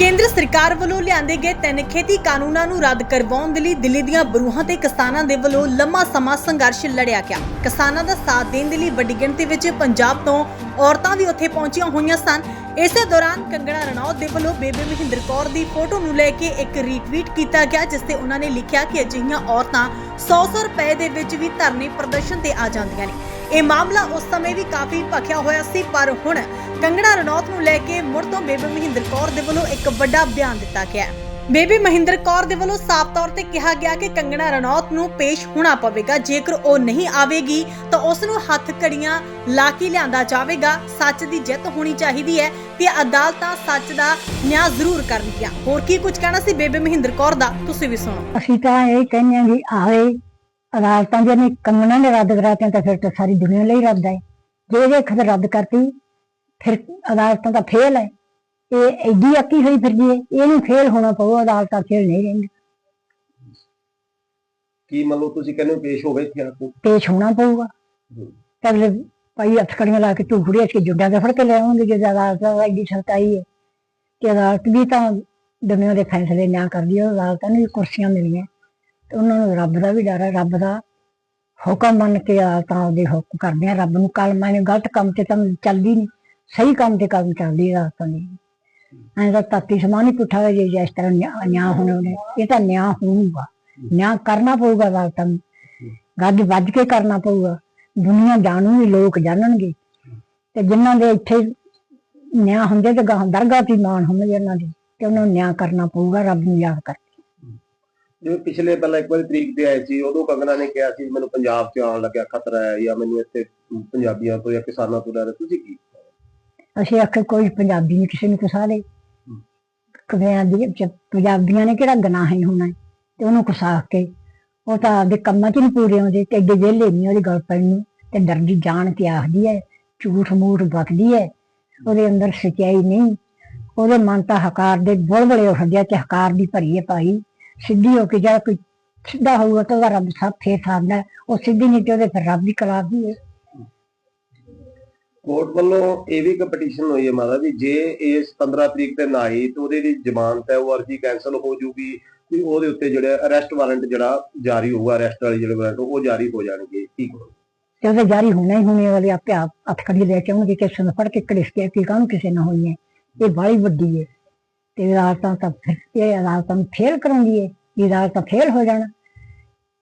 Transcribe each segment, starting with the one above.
ਕੇਂਦਰ ਸਰਕਾਰ ਵੱਲੋਂ ਲਿਆਂਦੇ ਗਏ ਤਿੰਨ ਖੇਤੀ ਕਾਨੂੰਨਾਂ ਨੂੰ ਰੱਦ ਕਰਵਾਉਣ ਦੇ ਲਈ ਦਿੱਲੀ ਦੀਆਂ ਬਰੂਹਾਂ ਤੇ ਕਿਸਾਨਾਂ ਦੇ ਵੱਲੋਂ ਲੰਮਾ ਸਮਾਂ ਸੰਘਰਸ਼ ਲੜਿਆ ਗਿਆ। ਕਿਸਾਨਾਂ ਦਾ ਸਾਥ ਦੇਣ ਦੇ ਲਈ ਵੱਡੀ ਗਿਣਤੀ ਵਿੱਚ ਪੰਜਾਬ ਤੋਂ ਔਰਤਾਂ ਵੀ ਉੱਥੇ ਪਹੁੰਚੀਆਂ ਹੋਈਆਂ ਸਨ। ਇਸੇ ਦੌਰਾਨ ਕੰਗਣਾ ਰਣੌਤ ਦੇ ਵੱਲੋਂ ਬੇਬੇ ਮਹਿੰਦਰ ਕੌਰ ਦੀ ਫੋਟੋ ਨੂੰ ਲੈ ਕੇ ਇੱਕ ਰੀਟਵੀਟ ਕੀਤਾ ਗਿਆ, ਜਿਸ ਤੇ ਉਹਨਾਂ ਨੇ ਲਿਖਿਆ ਕਿ ਅਜਿਹੀਆਂ ਔਰਤਾਂ 100-100 ਰੁਪਏ ਦੇ ਵਿੱਚ ਵੀ ਧਰਨੇ ਪ੍ਰਦਰਸ਼ਨ ਤੇ ਆ ਜਾਂਦੀਆਂ ਨੇ। ਇਹ ਮਾਮਲਾ ਉਸ ਸਮੇਂ ਵੀ ਕਾਫੀ ਭਖਿਆ ਹੋਇਆ ਸੀ, ਪਰ ਹੁਣ ਕੰਗਣਾ ਰਣੌਤ ਨੂੰ ਲੈ ਕੇ ਮੁੜ ਤੋਂ ਬੇਬੇ ਮਹਿੰਦਰ ਕੌਰ ਦੇ ਵੱਲੋਂ ਇੱਕ ਵੱਡਾ ਬਿਆਨ ਦਿੱਤਾ ਗਿਆ ਹੈ। ਬੇਬੀ ਮਹਿੰਦਰ ਕੌਰ ਦੇ ਵੱਲੋਂ ਸਾਫ਼ ਤੌਰ ਤੇ ਕਿਹਾ ਗਿਆ ਕਿ ਕੰਗਣਾ ਰਣੌਤ ਨੂੰ ਪੇਸ਼ ਹੋਣਾ ਪਵੇਗਾ। ਜੇਕਰ ਉਹ ਨਹੀਂ ਆਵੇਗੀ, ਤਾਂ ਉਸ ਨੂੰ ਹੱਥ ਕੜੀਆਂ ਲਾ ਕੇ ਲਿਆਂਦਾ ਜਾਵੇਗਾ। ਸੱਚ ਦੀ ਜਿੱਤ ਹੋਣੀ ਚਾਹੀਦੀ ਹੈ ਤੇ ਅਦਾਲਤਾਂ ਸੱਚ ਦਾ ਨਿਆਂ ਜ਼ਰੂਰ ਕਰਨਗੀਆਂ। ਹੋਰ ਕੀ ਕੁਝ ਕਹਿਣਾ ਸੀ ਬੇਬੇ ਮਹਿੰਦਰ ਕੌਰ ਦਾ? ਤੁਸੀਂ ਵੀ ਸੁਣੋ। ਅਸੀਂ ਤਾਂ ਇਹ ਕਹਿੰਦੇ ਹਾਂ ਵੀ ਆਵੇ, ਅਦਾਲਤਾਂ ਜੇ ਨੇ ਕੰਗਣਾ ਨੇ ਰੱਦ ਕਰਾਤੀਆਂ ਤਾਂ ਫਿਰ ਤਾਂ ਸਾਰੀ ਦੁਨੀਆ ਲਈ ਰੱਦ ਹੈ। ਜੇ ਇਹਦੇ ਖਤ ਰੱਦ ਕਰਤੀ ਫਿਰ ਅਦਾਲਤਾਂ ਤਾਂ ਫੇਲ ਹੈ। ਇਹ ਐਡੀ ਅੱਕੀ ਹੋਈ ਫਿਰਦੀ ਹੈ ਇਹਨੂੰ ਫੇਲ ਹੋਣਾ ਪਊ ਅਦਾਲਤਾਂ ਫੇਲ ਨਹੀਂ ਰਹਿੰਦੀ। ਕੀ ਮੰਨ ਲਓ ਤੁਸੀਂ ਕਹਿੰਦੇ ਹੋ ਪੇਸ਼ ਹੋਵੇ ਇੱਥੇ ਆ ਕੇ? ਪੇਸ਼ ਹੋਣਾ ਪਊਗਾ। ਪਹਿਲੇ ਭਾਈ ਅਟਕੜੀਆਂ ਲਾ ਕੇ ਝੂਠੜੀਆਂ ਕੇ ਜੁੱਡਾਂ ਦੇ ਫੜ ਕੇ ਲੈ ਆਉਂਦੇ ਜੇ ਅਦਾਲਤ ਦਾ ਐਡੀ ਸਖਤਾਈ ਹੈ। ਕਿ ਅਦਾਲਤ ਵੀ ਤਾਂ ਦੁਨੀਆ ਦੇ ਫੈਸਲੇ ਨਾ ਕਰਦੀ ਹੈ ਅਦਾਲਤਾਂ ਨੂੰ ਵੀ ਕੁਰਸੀਆਂ ਮਿਲੀਆਂ। ਤੇ ਉਹਨਾਂ ਨੂੰ ਰੱਬ ਦਾ ਵੀ ਡਰ ਹੈ ਰੱਬ ਦਾ ਹੁਕਮ ਮੰਨ ਕੇ ਅਦਾਲਤਾਂ ਉਹਦੇ ਹੁਕਮ ਕਰਦੇ ਆ। ਰੱਬ ਨੂੰ ਕਲਮਾਂ ਨੇ ਗਲਤ ਕੰਮ ਤੇ ਤਾਂ ਚੱਲਦੀ ਨਹੀਂ। ਸਹੀ ਕੰਮ ਤੇ ਕਰਨ ਚੱਲਦੀ ਹੈ ਅਦਾਲਤਾਂ ਦੀ ਐਂ ਤਾਂ ਤਾਤੀ ਸਮਾਨ ਪੁੱਠਾ ਹੋਇਆ ਜੇ ਜਿਸ ਤਰ੍ਹਾਂ ਨਿਆਂ ਨਿਆਂ ਹੋਣੇ ਉਹਨੇ ਇਹ ਤਾਂ ਨਿਆਂ ਹੋਊਗਾ। ਨਿਆਂ ਕਰਨਾ ਪਊਗਾ ਅਦਾਲਤਾਂ ਨੂੰ। ਗੱਜ ਵੱਜ ਕੇ ਕਰਨਾ ਪਊਗਾ। ਦੁਨੀਆ ਜਾਣੂਗੀ ਲੋਕ ਜਾਣਨਗੇ। ਤੇ ਜਿਨ੍ਹਾਂ ਦੇ ਇੱਥੇ ਨਿਆਂ ਹੁੰਦੇ ਤੇ ਗਾਂ ਦਰਗਾਹ ਦੀ ਮਾਨ ਹੁੰਦੇ ਉਹਨਾਂ ਦੀ, ਤੇ ਉਹਨਾਂ ਨੂੰ ਨਿਆਂ ਕਰਨਾ ਪਊਗਾ, ਰੱਬ ਨੂੰ ਯਾਦ ਕਰ ਜਿਵੇਂ ਪਿਛਲੇ ਪਹਿਲਾਂ ਇੱਕ ਵਾਰੀ ਤਰੀਕ ਤੇ ਆਏ ਸੀ, ਉਦੋਂ ਕੰਗਣਾ ਨੇ ਕਿਹਾ ਸੀ, ਮੈਨੂੰ ਪੰਜਾਬ 'ਚ ਆਉਣ ਲੱਗਿਆ ਖਤਰਾ ਹੈ ਜਾਂ ਮੈਨੂੰ ਇੱਥੇ ਪੰਜਾਬੀਆਂ ਤੋਂ ਜਾਂ ਕਿਸਾਨਾਂ ਤੋਂ ਡਰ ਹੈ, ਤੁਸੀਂ ਕੀ ਅਸੀਂ ਆਖੇ ਕੋਈ ਪੰਜਾਬੀ ਨਹੀਂ ਕਿਸੇ ਨੂੰ ਕੁਸਾ ਦੇ ਕਵਿਆਂ ਪੰਜਾਬੀਆਂ ਨੇ ਕਿਹੜਾ ਗੁਨਾਹ ਹੀ ਹੋਣਾ ਤੇ ਉਹਨੂੰ ਕੁਸਾ ਕੇ, ਉਹ ਤਾਂ ਆਪਦੇ ਕੰਮਾਂ 'ਚ ਨਹੀਂ ਪੂਰੇ ਆਉਂਦੇ, ਤੇ ਐਡੇ ਵਿਹਲੇ ਨਹੀਂ ਉਹਦੀ ਗੱਲ ਪੈਣ ਨੂੰ, ਤੇ ਡਰਦੀ ਜਾਣ ਕੇ ਆਖਦੀ ਹੈ, ਝੂਠ ਮੂਠ ਬਕਦੀ ਹੈ, ਉਹਦੇ ਅੰਦਰ ਸਚਾਈ ਨਹੀਂ, ਉਹਦੇ ਮਨ ਤਾਂ ਹਕਾਰ ਦੇ ਬੁਲਬਲੇ ਉੱਠਦੇ ਆ, ਤੇ ਹਕਾਰ ਦੀ ਭਰੀ ਹੈ ਭਾਈ, ਸਿੱਧੀ ਹੋ ਕੇ ਜਾ ਕੋਈ ਸਿੱਧਾ ਹੋਊਗਾ ਤਾਂ ਉਹਦਾ ਰੱਬ ਸਭ ਫੇਰ ਸਾਧਦਾ ਉਹ ਸਿੱਧੀ ਨਹੀਂ ਤੇ ਉਹਦੇ ਫਿਰ ਰੱਬ ਦੀ ਕਲਾਬ ਵੀ ਹੈ। ਕੋਰਟ ਵੱਲੋਂ ਇਹ ਵੀ ਕੰਪੀਟੀਸ਼ਨ ਹੋਈ ਹੈ ਮਾਤਾ ਜੀ, ਜੇ ਇਸ 15 ਤਰੀਕ ਤੇ ਨਾ ਆਈ ਤੇ ਉਹਦੇ ਦੀ ਜ਼ਮਾਨਤ ਹੈ, ਉਹ ਅਰਜ਼ੀ ਕੈਨਸਲ ਹੋ ਜੂਗੀ ਤੇ ਉਹਦੇ ਉੱਤੇ ਜਿਹੜਾ ਅਰੈਸਟ ਵਾਰੰਟ ਜਿਹੜਾ ਜਾਰੀ ਹੋਊਗਾ ਅਰੈਸਟ ਵਾਲੀ ਜਿਹੜੇ ਵਾਰੰਟ ਉਹ ਜਾਰੀ ਹੋ ਜਾਣਗੇ, ਕੀ ਕਰੋ ਤੇ ਉਹਦੇ ਜਾਰੀ ਹੋਣਾ ਹੀ ਹੋਣੇ ਵਾਲੇ ਆਪੇ ਆਪ ਹੱਥਕੜੀ ਲੈ ਕੇ ਆਉਣਗੇ, ਕਿਸੇ ਨੂੰ ਫੜ ਕੇ ਘੜਿਸ ਕੇ, ਕੀ ਕਾਹਨੂੰ ਕਿਸੇ ਨਾਲ ਹੋਈ ਹੈ। ਇਹ ਬਾਲੀ ਵੱਡੀ ਹੈ। ਤੇ ਅਦਾਲਤਾਂ ਤਾਂ ਫਿਰ, ਇਹ ਅਦਾਲਤਾਂ ਨੂੰ ਫੇਲ ਕਰਾਉਂਦੀ ਹੈ ਇਹ ਅਦਾਲਤਾਂ ਫੇਲ ਹੋ ਜਾਣਾ।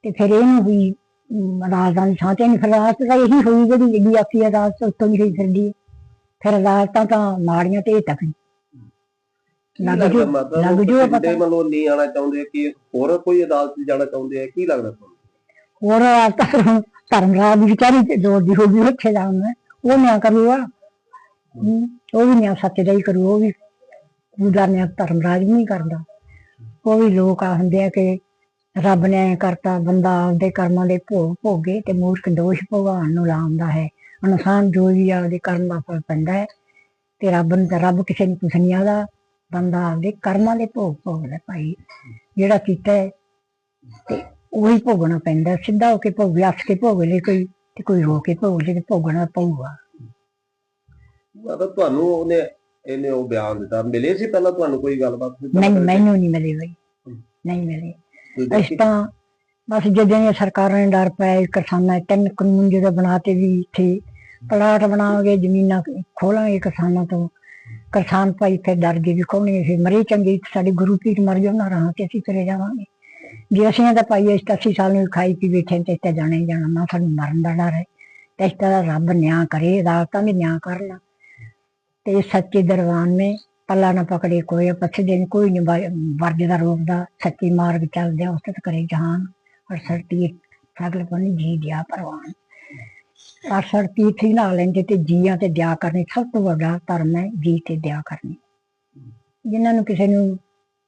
ਤੇ ਫਿਰ ਇਹਨੂੰ ਵੀ ਦੀ ਥਾਂ ਤੇ ਨਹੀਂ ਫਿਰ ਅਦਾਲਤ ਤਾਂ ਇਹੀ ਹੋਈ ਜਿਹੜੀ ਜਿਹੜੀ ਆਖੀ ਅਦਾਲਤ ਉੱਤੋਂ ਵੀ ਹੋਈ ਫਿਰਦੀ ਹੈ ਫਿਰ ਅਦਾਲਤਾਂ ਤਾਂ ਮਾੜੀਆਂ ਤੇ ਇਹ ਤੱਕ ਨਹੀਂ। ਕੀ ਲੱਗ ਜੂ- ਲੱਗ ਨੂੰ ਜੂ ਪਤਾ। ਵੱਲੋਂ ਨਹੀਂ ਆਣਾ ਚਾਹੁੰਦੇ ਕਿ ਹੋਰ ਕੋਈ ਅਦਾਲਤ ਜਾਣਾ ਚਾਹੁੰਦੇ ਆ ਕੀ ਲੱਗਦਾ ਤੁਹਾਨੂੰ? ਹੋਰ ਅਦਾਲਤਾਂ ਧਰਮਰਾਜ ਦੀ ਵਿਚਾਰੀ ਤੇ ਜੋਰ ਦੀ ਹੋ ਗਈ ਉੱਥੇ ਜਾਣਾ ਉਹ ਨਿਆਂ ਕਰੂਗਾ ਉਹ ਵੀ ਨਿਆਂ ਸੱਚ ਦਾ ਹੀ ਕਰੂ ਉਹ ਵੀ। ਪੂਜਾ ਨਿਆਂ ਧਰਮਰਾਜ ਵੀ ਨਹੀਂ ਕਰਦਾ। ਉਹ ਵੀ ਲੋਕ ਆਖਦੇ ਆ ਕਿ ਰੱਬ ਨੇ ਐਂ ਕਰਤਾ ਬੰਦਾ ਆਪਦੇ ਕਰਮਾਂ ਦੇ ਭੋਗ ਭੋਗੇ ਤੇ ਮੂਰਖ ਦੋਸ਼ ਭਗਵਾਨ ਨੂੰ ਲਾਉਂਦਾ ਹੈ। ਇਨਸਾਨ ਜੋ ਵੀ ਆਪਦੇ ਕਰਮ ਦਾ ਫਲ ਪੈਂਦਾ ਹੈ ਤੇ ਰੱਬ ਨੂੰ ਤਾਂ ਰੱਬ ਕਿਸੇ ਨੂੰ ਕੁਛ ਨਹੀਂ ਆਦਾ ਬੰਦਾ ਆਪਦੇ ਕਰਮਾਂ ਦੇ ਭੋਗ ਭੋਗਦਾ ਭਾਈ। ਜਿਹੜਾ ਕੀਤਾ ਹੈ ਤੇ ਉਹੀ ਭੋਗਣਾ ਪੈਂਦਾ ਸਿੱਧਾ ਹੋ ਕੇ ਭੋਗ ਅੱਸ ਕੇ ਭੋਗ ਲੈ ਕੋਈ ਤੇ ਕੋਈ ਰੋ ਕੇ ਭੋਗ ਲੈ ਭੋਗਣਾ ਪਊਗਾ। ਮਾਤਾ ਤੁਹਾਨੂੰ ਉਹਨੇ ਇਹਨੇ ਉਹ ਬਿਆਨ ਦਿੱਤਾ। ਮਿਲੇ ਸੀ ਪਹਿਲਾਂ ਤੁਹਾਨੂੰ ਕੋਈ ਗੱਲਬਾਤ? ਨਹੀਂ ਮੈਨੂੰ ਨਹੀਂ ਮਿਲੇ ਬਈ। ਨਹੀਂ ਮਿਲੇ। ਅਸੀਂ ਤਾਂ ਬਸ ਜਦੋਂ ਇਹ ਸਰਕਾਰਾਂ ਨੇ ਡਰ ਪਾਇਆ ਕਿਸਾਨਾਂ ਤਿੰਨ ਕਾਨੂੰਨ ਜਿਹੜੇ ਬਣਾਤੇ ਵੀ ਇੱਥੇ ਪਲਾਟ ਬਣਾਵਾਂਗੇ ਜ਼ਮੀਨਾਂ ਖੋਲਾਂਗੇ ਕਿਸਾਨਾਂ ਤੋਂ। ਕਿਸਾਨ ਭਾਈ ਫਿਰ ਡਰ ਗਏ ਵੀ ਕੋਣੀ ਅਸੀਂ ਮਰੇ ਚੰਗੇ ਸਾਡੇ ਗੁਰੂ ਪੀਰ ਮਰ ਜਾਓ ਨਾ ਰਹਾਂ ਤੇ ਅਸੀਂ ਕਰੇ ਜਾਵਾਂਗੇ। ਜੇ ਅਸੀਂ ਤਾਂ ਭਾਈ ਇਸ 80 ਸਾਲ ਨੂੰ ਖਾਈ ਪੀ ਬੈਠੇ ਤੇ ਇੱਥੇ ਜਾਣਾ ਜਾਣਾ ਨਾ ਸਾਨੂੰ ਮਰਨ ਦਾ ਡਰ ਹੈ। ਤੇ ਇਸ ਤਰ੍ਹਾਂ ਰੱਬ ਨਿਆਂ ਕਰੇ ਅਦਾਲਤਾਂ ਵੀ ਨਿਆਂ ਕਰਨ ਤੇ ਸੱਚੇ ਦਰਬਾਨ ਮੇ ਪੱਲਾ ਨਾ ਪਕੜੇ ਕੋਈ ਪਛ ਦੇਨ ਕੋਈ ਨਹੀਂ ਵਰਜਦਾ ਰੋਕਦਾ ਸੱਚੀ ਮਾਰਗ ਚੱਲਦੇ ਉਸ ਤੇ ਕਰੇ ਜਹਾਨ ਔਰ ਸਰਤੀ ਸਗਲ ਪਨ ਜੀ ਦਿਆ ਪਰਵਾਨ। ਔਰ ਸਰਤੀ ਥੀ ਨਾ ਲੈਂਦੇ ਤੇ ਜੀਆਂ ਤੇ ਦਿਆ ਕਰਨੀ ਸਭ ਤੋਂ ਵੱਡਾ ਧਰਮ ਹੈ ਜੀ ਤੇ ਦਿਆ ਕਰਨੀ। ਜਿਨ੍ਹਾਂ ਨੂੰ ਕਿਸੇ ਨੂੰ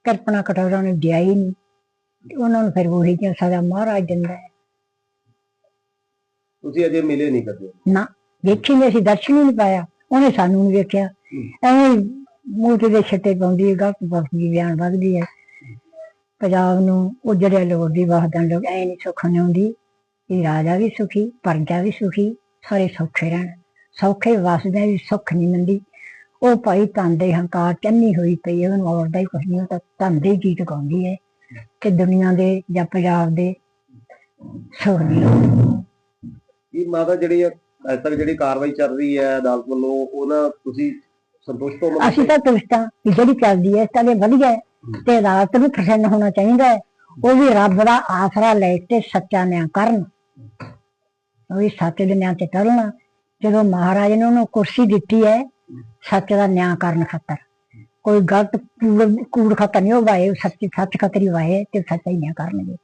ਕਲਪਨਾ ਕਟੋਰਾ ਨੇ ਦਿਆ ਹੀ ਨਹੀਂ। ਉਹਨਾਂ ਨੂੰ ਫਿਰ ਉਹੀ ਜਿਹਾ ਸਜ਼ਾ ਮਹਾਰਾਜ ਦਿੰਦਾ ਹੈ। ਤੁਸੀਂ ਅਜੇ ਮਿਲੇ ਨਹੀਂ ਕਦੇ? ਨਾ ਵੇਖੀ ਨਹੀਂ ਅਸੀਂ ਦਰਸ਼ਨ ਹੀ ਨਹੀਂ ਪਾਇਆ। ਉਹਨੇ ਸਾਨੂੰ ਨਹੀਂ ਵੇਖਿਆ। ਐਵੇਂ ਮੂੰਹ ਤੇ ਦੇ ਛੱਟੇ ਪਾਉਂਦੀ ਹੈ ਗਲਤ ਬਸਦੀ ਬਿਆਨ ਵੱਧਦੀ ਹੈ ਪੰਜਾਬ ਨੂੰ ਉਹ ਜਿਹੜੇ ਲੋਕ ਦੀ ਵਸਦਾਂ ਲੋਕ, ਐ ਨਹੀਂ ਸੁੱਖ ਨਹੀਂ ਆਉਂਦੀ ਇਹ ਰਾਜਾ ਵੀ ਸੁਖੀ, ਪਰਜਾ ਵੀ ਸੁਖੀ, ਸਾਰੇ ਸੌਖੇ ਰਹਿਣ। ਸੌਖੇ ਵਸਦੇ ਵੀ ਸੁੱਖ ਨਹੀਂ ਮਿਲਦੀ। ਉਹ ਭਾਈ ਧੰਦੇ ਹੰਕਾਰ ਚੰਨੀ ਹੋਈ ਪਈ ਉਹਨੂੰ ਔਰਦਾ ਹੀ ਕੁਛ ਨਹੀਂ ਤਾਂ ਧੰਦੇ ਹੀ ਗੀਤ ਗਾਉਂਦੀ ਹੈ ਤੇ ਦੁਨੀਆ ਦੇ ਜਾਂ ਪੰਜਾਬ ਦੇ ਸੋਹਣੀ ਇਹ ਮਾਤਾ ਜਿਹੜੀ ਅਜੇ ਤੱਕ ਜਿਹੜੀ ਕਾਰਵਾਈ ਚੱਲ ਰਹੀ ਹੈ ਅਦਾਲਤ ਵੱਲੋਂ ਉਹਨਾਂ ਤੁਸੀਂ ਸੰਤੁਸ਼ਟ ਹੋ ਅਸੀਂ ਤਾਂ ਤੁਸਤਾਂ ਵੀ ਜਿਹੜੀ ਚੱਲਦੀ ਹੈ ਇਸ ਤਰ੍ਹਾਂ ਵਧੀਆ ਹੈ ਤੇ ਅਦਾਲਤ ਨੂੰ ਪ੍ਰਸੰਨ ਹੋਣਾ ਚਾਹੀਦਾ ਹੈ। ਉਹ ਵੀ ਰੱਬ ਦਾ ਆਸਰਾ ਲੈ ਕੇ ਸੱਚਾ ਨਿਆਂ ਕਰਨ। ਉਹ ਵੀ ਸੱਚ ਦੇ ਨਿਆਂ ਤੇ ਚੱਲਣਾ ਜਦੋਂ ਮਹਾਰਾਜ ਨੇ ਉਹਨੂੰ ਕੁਰਸੀ ਦਿੱਤੀ ਹੈ ਸੱਚ ਦਾ ਨਿਆਂ ਕਰਨ ਖਾਤਰ। ਕੋਈ ਗਲਤ ਕੂੜ ਖਾਤਰ ਨਹੀਂ ਉਹ ਵਾਏ ਸੱਚ ਸੱਚ ਖਾਤਰ ਹੀ ਵਾਏ ਤੇ ਸੱਚਾ ਹੀ ਨਿਆਂ ਕਰਨਗੇ।